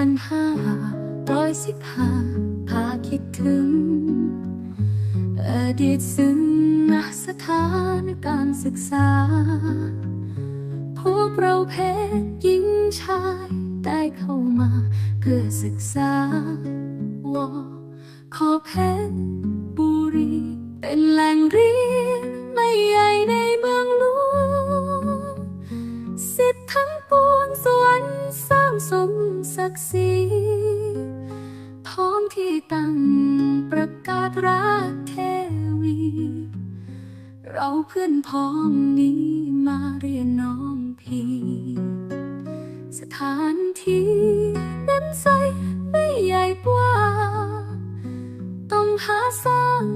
พันห้าร้อยสิบห้าพาคิดถึง อดีตซึ่งนักสถานการศึกษา พวกเราเพศหญิงชายได้เข้ามา เพื่อศึกษาวอขอเพชรบุรีเป็นแหล่งเรียน ศักดิ์ศรีท้องที่ตั้งประกาศรักเทวี เราเพื่อนพ้องนี้มาเรียนน้องพี่ สถานที่นั้นใสไม่ใหญ่กว่า ต้องหาสร้าง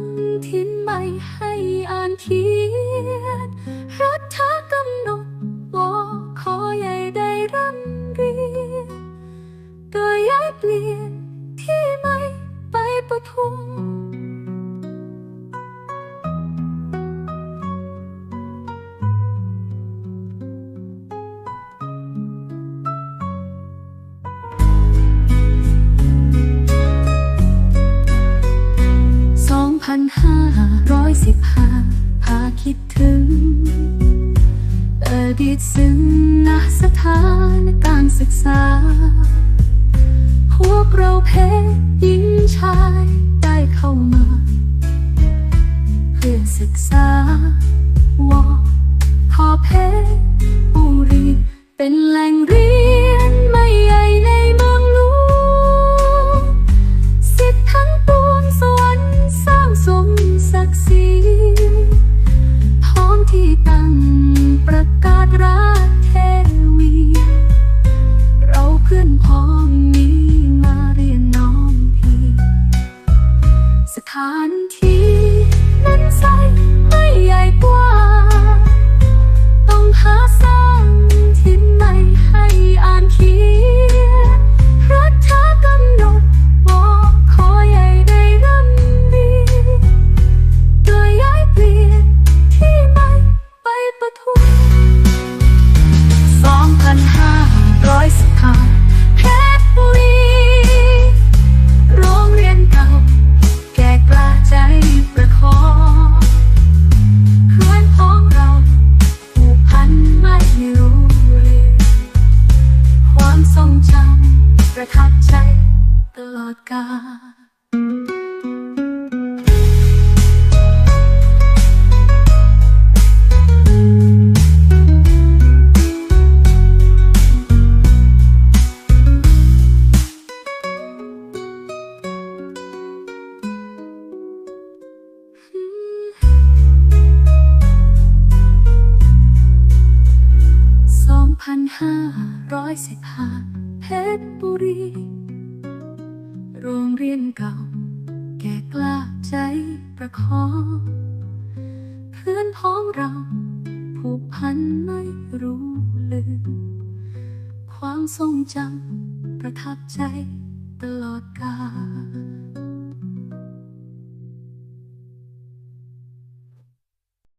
ถิ่นใหม่ให้อ่านเขียน เปลี่ยนที่ใหม่ไปปทุมสองพันห้าร้อยสิบห้าพาคิดถึงอดีตซึ่งนะสถานการศึกษาายได้เข้ามา เพื่อศึกษาวอพอเพชรบุรีเป็นแหล่งเรียน ทีนั้นใสไม่ใหญ่กว่า ห้าร้อยสิบห้าเพชรบุรี โรงเรียนเก่า แก่กล้าใจประคองเพื่อนพ้องเรา ผูกพันไม่รู้ลืม ความทรงจำประทับใจตลอดกาล